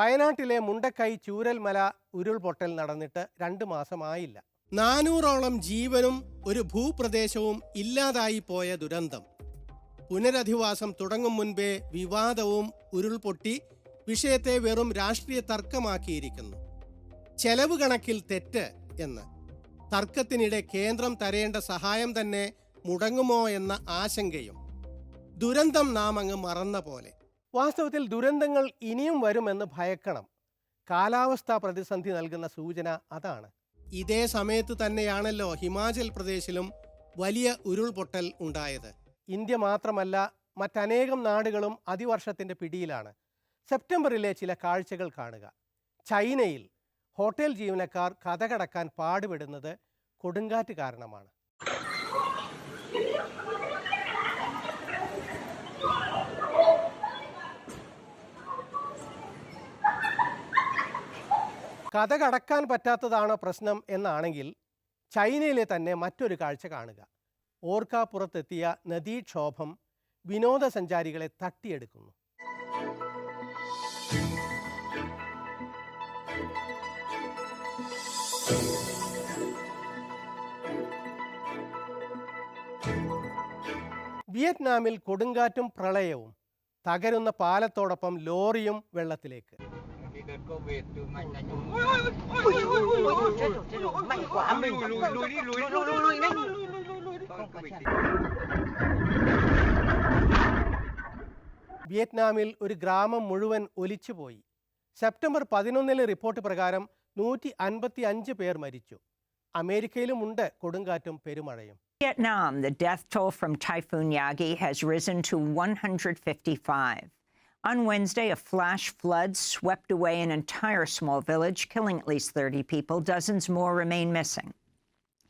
വയനാട്ടിലെ മുണ്ടക്കൈ ചൂരൽമല ഉരുൾപൊട്ടൽ നടന്നിട്ട് രണ്ട് മാസമായില്ല. നാനൂറോളം ജീവനും ഒരു ഭൂപ്രദേശവും ഇല്ലാതായി പോയ ദുരന്തം. പുനരധിവാസം തുടങ്ങും മുൻപേ വിവാദവും ഉരുൾപൊട്ടി വിഷയത്തെ വെറും രാഷ്ട്രീയ തർക്കമാക്കിയിരിക്കുന്നു. ചെലവ് കണക്കിൽ തെറ്റ് എന്ന്. തർക്കത്തിനിടെ കേന്ദ്രം തരേണ്ട സഹായം തന്നെ മുടങ്ങുമോ എന്ന ആശങ്കയും. ദുരന്തം നാം അങ്ങ് മറന്ന പോലെ വാസ്തവത്തിൽ ദുരന്തങ്ങൾ ഇനിയും വരുമെന്ന് ഭയക്കണം. കാലാവസ്ഥാ പ്രതിസന്ധി നൽകുന്ന സൂചന അതാണ്. ഇതേ സമയത്ത് തന്നെയാണല്ലോ ഹിമാചൽ പ്രദേശിലും വലിയ ഉരുൾപൊട്ടൽ ഉണ്ടായത്. ഇന്ത്യ മാത്രമല്ല മറ്റനേകം നാടുകളും അതിവർഷത്തിന്റെ പിടിയിലാണ്. സെപ്റ്റംബറിലെ ചില കാഴ്ചകൾ കാണുക. ചൈനയിൽ ഹോട്ടൽ ജീവനക്കാർ കഥകടക്കാൻ പാടുപെടുന്നത് കൊടുങ്കാറ്റ് കാരണമാണ്. കഥ കടക്കാൻ പറ്റാത്തതാണ് പ്രശ്നം എന്നാണെങ്കിൽ ചൈനയിലെ തന്നെ മറ്റൊരു കാഴ്ച കാണുക. ഓർക്കാപ്പുറത്തെത്തിയ നദീക്ഷോഭം വിനോദസഞ്ചാരികളെ തട്ടിയെടുക്കുന്നു. വിയറ്റ്നാമിൽ കൊടുങ്കാറ്റും പ്രളയവും തകരുന്ന പാലത്തോടൊപ്പം ലോറിയും വെള്ളത്തിലേക്ക്. công വിയറ്റ്നാമിൽ ഒരു ഗ്രാമം മുഴുവൻ ഒലിച്ചുപോയി സെപ്റ്റംബർ പതിനൊന്നിലെ റിപ്പോർട്ട് പ്രകാരം നൂറ്റി അൻപത്തി അഞ്ച് പേർ മരിച്ചു അമേരിക്കയിലും ഉണ്ട് കൊടുങ്കാറ്റും പെരുമഴയും Vietnam the death toll from typhoon Yagi has risen to 155 On Wednesday, a flash flood swept away an entire small village, killing at least 30 people. Dozens more remain missing.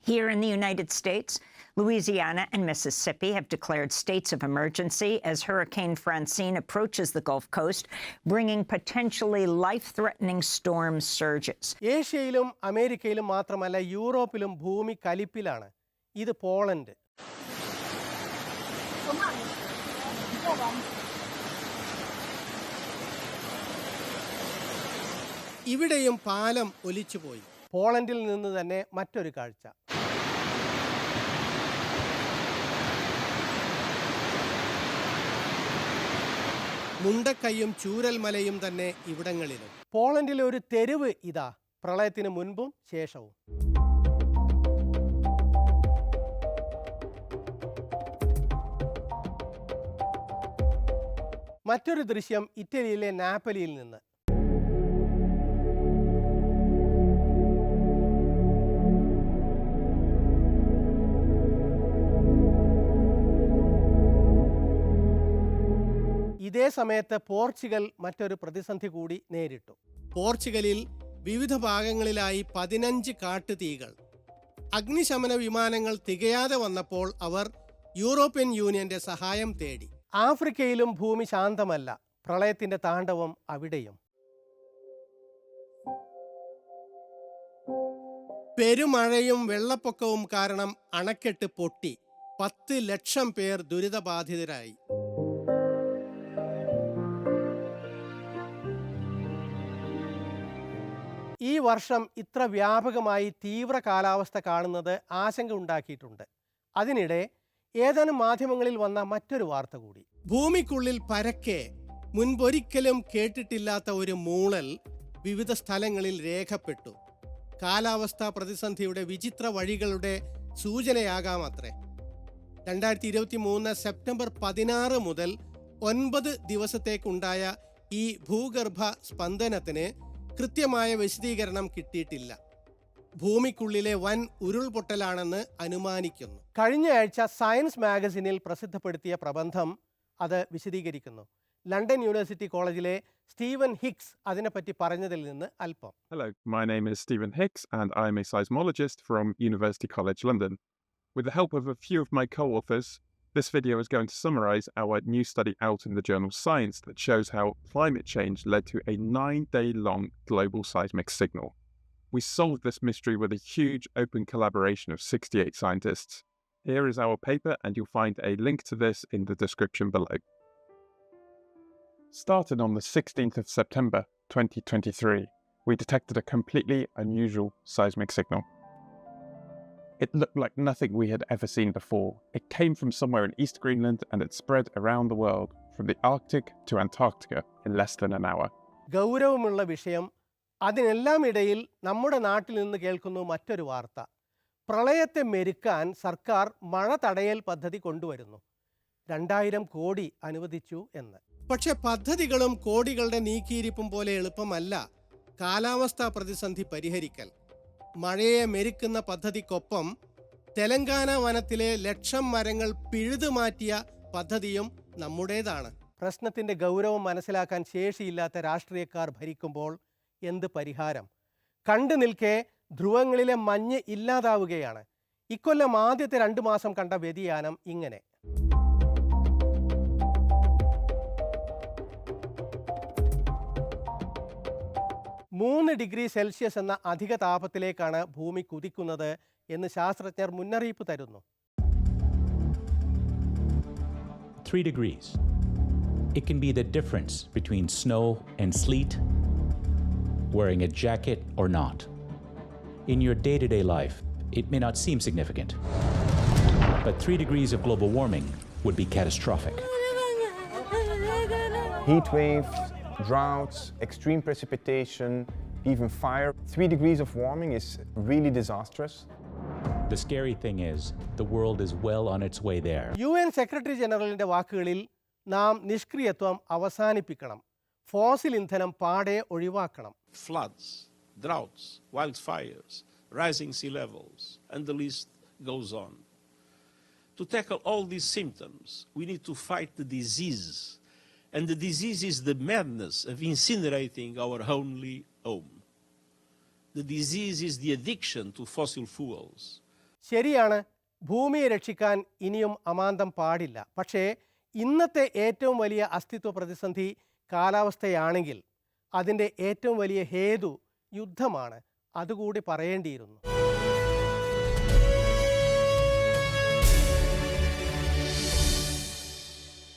Here in the United States, Louisiana and Mississippi have declared states of emergency as Hurricane Francine approaches the Gulf Coast, bringing potentially life threatening storm surges. ഏഷ്യയിലും അമേരിക്കയിലും മാത്രമല്ല യൂറോപ്പിലും ഭൂമി കലിപ്പിലാണ് ഇത് Poland ഇവിടെയും പാലം ഒലിച്ചുപോയി. പോളണ്ടിൽ നിന്ന് തന്നെ മറ്റൊരു കാഴ്ച. മുണ്ടക്കൈയും ചൂരൽമലയും തന്നെ ഇവിടങ്ങളിലും. പോളണ്ടിലെ ഒരു തെരുവ് ഇതാ പ്രളയത്തിന് മുൻപും ശേഷവും. മറ്റൊരു ദൃശ്യം ഇറ്റലിയിലെ നാപ്പലിയിൽ നിന്ന്. ഇതേ സമയത്ത് പോർച്ചുഗൽ മറ്റൊരു പ്രതിസന്ധി കൂടി നേരിട്ടു. പോർച്ചുഗലിൽ വിവിധ ഭാഗങ്ങളിലായി പതിനഞ്ച് കാട്ടുതീകൾ. അഗ്നിശമന വിമാനങ്ങൾ തികയാതെ വന്നപ്പോൾ അവർ യൂറോപ്യൻ യൂണിയന്റെ സഹായം തേടി. ആഫ്രിക്കയിലും ഭൂമി ശാന്തമല്ല പ്രളയത്തിന്റെ താണ്ഡവം അവിടെയും. പെരുമഴയും വെള്ളപ്പൊക്കവും കാരണം അണക്കെട്ട് പൊട്ടി പത്ത് ലക്ഷം പേർ ദുരിതബാധിതരായി. ഈ വർഷം ഇത്ര വ്യാപകമായി തീവ്ര കാലാവസ്ഥ കാണുന്നത് ആശങ്ക ഉണ്ടാക്കിയിട്ടുണ്ട്. അതിനിടെ ഏതാനും മാധ്യമങ്ങളിൽ വന്ന മറ്റൊരു വാർത്ത കൂടി. ഭൂമിക്കുള്ളിൽ പരക്കെ മുൻപൊരിക്കലും കേട്ടിട്ടില്ലാത്ത ഒരു മൂളൽ വിവിധ സ്ഥലങ്ങളിൽ രേഖപ്പെട്ടു. കാലാവസ്ഥാ പ്രതിസന്ധിയുടെ വിചിത്ര വഴികളുടെ സൂചനയാകാം സൂചനയാകാമത്രേ. രണ്ടായിരത്തി ഇരുപത്തി മൂന്ന് സെപ്റ്റംബർ പതിനാറ് മുതൽ ഒൻപത് ദിവസത്തേക്കുണ്ടായ ഈ ഭൂഗർഭ സ്പന്ദനത്തിന് കൃത്യമായ വിശദീകരണം കിട്ടിയിട്ടില്ല. ഭൂമിക്കുള്ളിലെ വൻ ഉരുൾപൊട്ടലാണെന്ന് അനുമാനിക്കുന്നു. കഴിഞ്ഞയാഴ്ച സയൻസ് മാഗസിനിൽ പ്രസിദ്ധപ്പെടുത്തിയ പ്രബന്ധം അത് വിശദീകരിക്കുന്നു. ലണ്ടൻ യൂണിവേഴ്സിറ്റി കോളേജിലെ സ്റ്റീവൻ ഹിക്സ് അതിനെപ്പറ്റി പറഞ്ഞതിൽ നിന്ന് അല്പം. Hello my name is Steven Hicks and I'm a seismologist from university college London with the help of a few of my co authors, this video is going to summarize our new study out in the journal Science that shows how climate change led to a nine day long global seismic signal. We solved this mystery with a huge open collaboration of 68 scientists. Here is our paper, and you'll find a link to this in the description below. Started on the 16th of September, 2023, we detected a completely unusual seismic signal. It looked like nothing we had ever seen before. It came from somewhere in East Greenland and it spread around the world, from the Arctic to Antarctica, in less than an hour. ഗൗരവമുള്ള വിഷയം അതിനെല്ലാം ഇടയിൽ നമ്മുടെ നാട്ടിൽ നിന്ന് കേൾക്കുന്നു മറ്റൊരു വാർത്ത പ്രളയത്തെ മെരുക്കാൻ സർക്കാർ മഴ തടയൽ പദ്ധതി കൊണ്ടുവരുന്നു രണ്ടായിരം കോടി അനുവദിച്ചു എന്ന് പക്ഷെ പദ്ധതികളും കോടികളുടെ നീക്കിയിരിപ്പും പോലെ എളുപ്പമല്ല കാലാവസ്ഥാ പ്രതിസന്ധി പരിഹരിക്കൽ മഴയെ മെരുക്കുന്ന പദ്ധതിക്കൊപ്പം തെലങ്കാന വനത്തിലെ ലക്ഷം മരങ്ങൾ പിഴുതുമാറ്റിയ പദ്ധതിയും നമ്മുടേതാണ്. പ്രശ്നത്തിന്റെ ഗൗരവം മനസ്സിലാക്കാൻ ശേഷിയില്ലാത്ത രാഷ്ട്രീയക്കാർ ഭരിക്കുമ്പോൾ എന്ത് പരിഹാരം? കണ്ടു നിൽക്കെ ധ്രുവങ്ങളിലെ മഞ്ഞ് ഇല്ലാതാവുകയാണ്. ഇക്കൊല്ലം ആദ്യത്തെ രണ്ടു മാസം കണ്ട വ്യതിയാനം ഇങ്ങനെ. മൂന്ന് ഡിഗ്രി സെൽഷ്യസ് എന്ന അധിക താപത്തിലേക്കാണ് ഭൂമി കുതിക്കുന്നത് എന്ന് ശാസ്ത്രജ്ഞർ മുന്നറിയിപ്പ് തരുന്നു three degrees. It can be the difference between snow and sleet, wearing a jacket or not. In your day to day life, it may not seem significant, but three degrees of global warming would be catastrophic. heat waves, droughts, extreme precipitation, even fire. Three degrees of warming is really disastrous. The scary thing is, the world is well on its way there. U N secretary ജനറലിന്റെ വാക്കുകളിൽ നാം നിഷ്ക്രിയത്വം അവസാനിപ്പിക്കണം fossil ഇന്ധനം പാടെ ഒഴിവാക്കണം floods, droughts, wildfires, rising sea levels, and the list goes on. To tackle all these symptoms, we need to fight the disease. And the disease is the madness of incinerating our only home. The disease is the addiction to fossil fuels. ശരിയാണ് ഭൂമിയെ രക്ഷിക്കാൻ ഇനിയും അമാന്തം പാടില്ല പക്ഷേ ഇന്നത്തെ ഏറ്റവും വലിയ അസ്തിത്വ പ്രതിസന്ധി കാലാവസ്ഥയാണെങ്കിൽ അതിന്റെ ഏറ്റവും വലിയ ഹേതു യുദ്ധമാണ് അതുകൂടി പറയേണ്ടിയിരുന്നു